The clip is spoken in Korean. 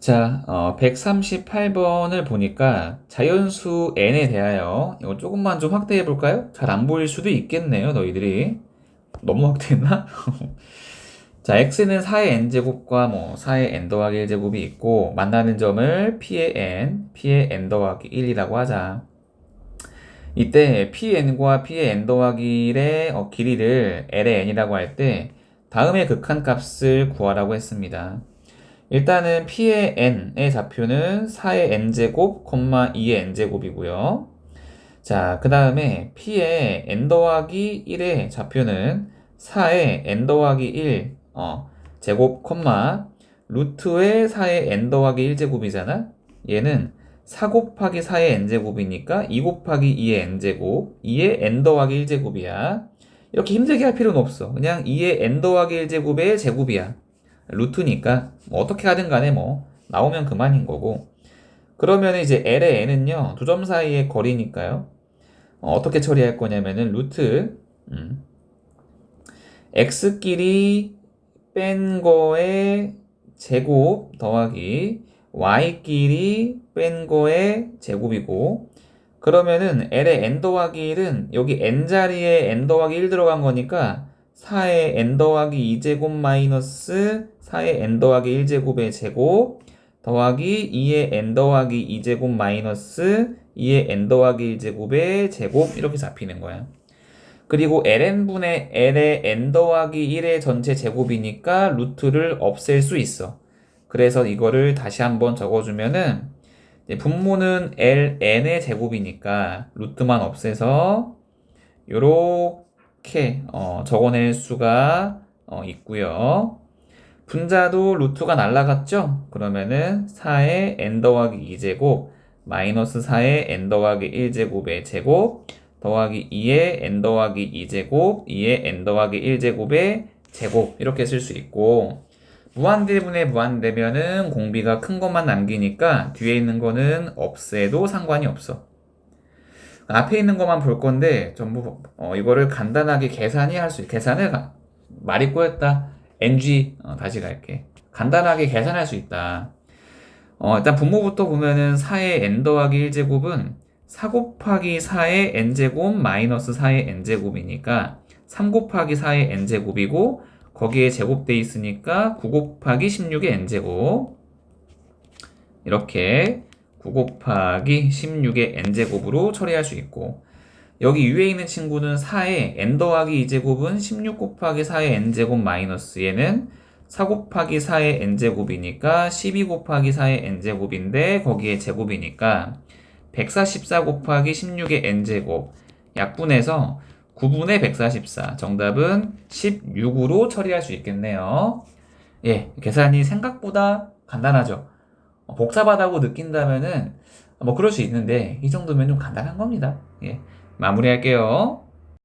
자, 어, 138번을 보니까 자연수 n에 대하여 이거 조금만 좀 확대해 볼까요? 잘 안 보일 수도 있겠네요, 너희들이. 너무 확대했나? 자, x는 4의 n제곱과 뭐 4의 n 더하기 1제곱이 있고 만나는 점을 p의 n, p의 n 더하기 1이라고 하자. 이때 pn과 p의 n 더하기 1의 어, 길이를 l의 n이라고 할 때 다음의 극한값을 구하라고 했습니다. 일단은 p의 n의 좌표는 4의 n제곱, 2의 n제곱이고요. 자, 그 다음에 p의 n 더하기 1의 좌표는 4의 n 더하기 1 어, 제곱, 콤마 루트의 4의 n 더하기 1 제곱이잖아? 얘는 4 곱하기 4의 n제곱이니까 2 곱하기 2의 n제곱, 2의 n 더하기 1제곱이야. 이렇게 힘들게 할 필요는 없어. 그냥 2의 n 더하기 1제곱의 제곱이야. 루트니까 뭐 어떻게 하든 간에 뭐 나오면 그만인 거고. 그러면 이제 L의 n은요 두 점 사이의 거리니까요. 어, 떻게 처리할 거냐면은 루트 음, x끼리 뺀 거의 제곱 더하기 y끼리 뺀 거의 제곱이고. 그러면은 L의 n 더하기 1은 여기 n 자리에 n 더하기 1 들어간 거니까 4의 n 더하기 2제곱 마이너스 4의 n 더하기 1제곱의 제곱 더하기 2의 n 더하기 2제곱 마이너스 2의 n 더하기 1제곱의 제곱 이렇게 잡히는 거야. 그리고 ln분의 l의 n 더하기 1의 전체 제곱이니까 루트를 없앨 수 있어. 그래서 이거를 다시 한번 적어주면은 분모는 ln의 제곱이니까 루트만 없애서 요렇게 어, 적어낼 수가 어, 있고요. 분자도 루트가 날라갔죠? 그러면은 4의 n 더하기 2제곱 마이너스 4의 n 더하기 1제곱의 제곱 더하기 2의 n 더하기 2제곱 2의 n 더하기 1제곱의 제곱 이렇게 쓸 수 있고 무한대분의 무한대면은 공비가 큰 것만 남기니까 뒤에 있는 거는 없애도 상관이 없어. 앞에 있는 것만 볼 건데 전부 어, 이거를 간단하게 계산이 할 수 계산을 가, 말이 꼬였다. NG 어, 다시 갈게. 간단하게 계산할 수 있다. 어, 일단 분모부터 보면은 4의 n 더하기 1제곱은 4 곱하기 4의 n제곱 마이너스 4의 n제곱이니까 3 곱하기 4의 n제곱이고 거기에 제곱돼 있으니까 9 곱하기 16의 n제곱 이렇게 9 곱하기 16의 n제곱으로 처리할 수 있고 여기 위에 있는 친구는 4의 n 더하기 2제곱은 16 곱하기 4의 n제곱 마이너스 얘는 4 곱하기 4의 n제곱이니까 12 곱하기 4의 n제곱인데 거기에 제곱이니까 144 곱하기 16의 n제곱 약분해서 9분의 144 정답은 16으로 처리할 수 있겠네요. 예, 계산이 생각보다 간단하죠. 어, 복잡하다고 느낀다면은 뭐 그럴 수 있는데 이 정도면 좀 간단한 겁니다. 예. 마무리할게요.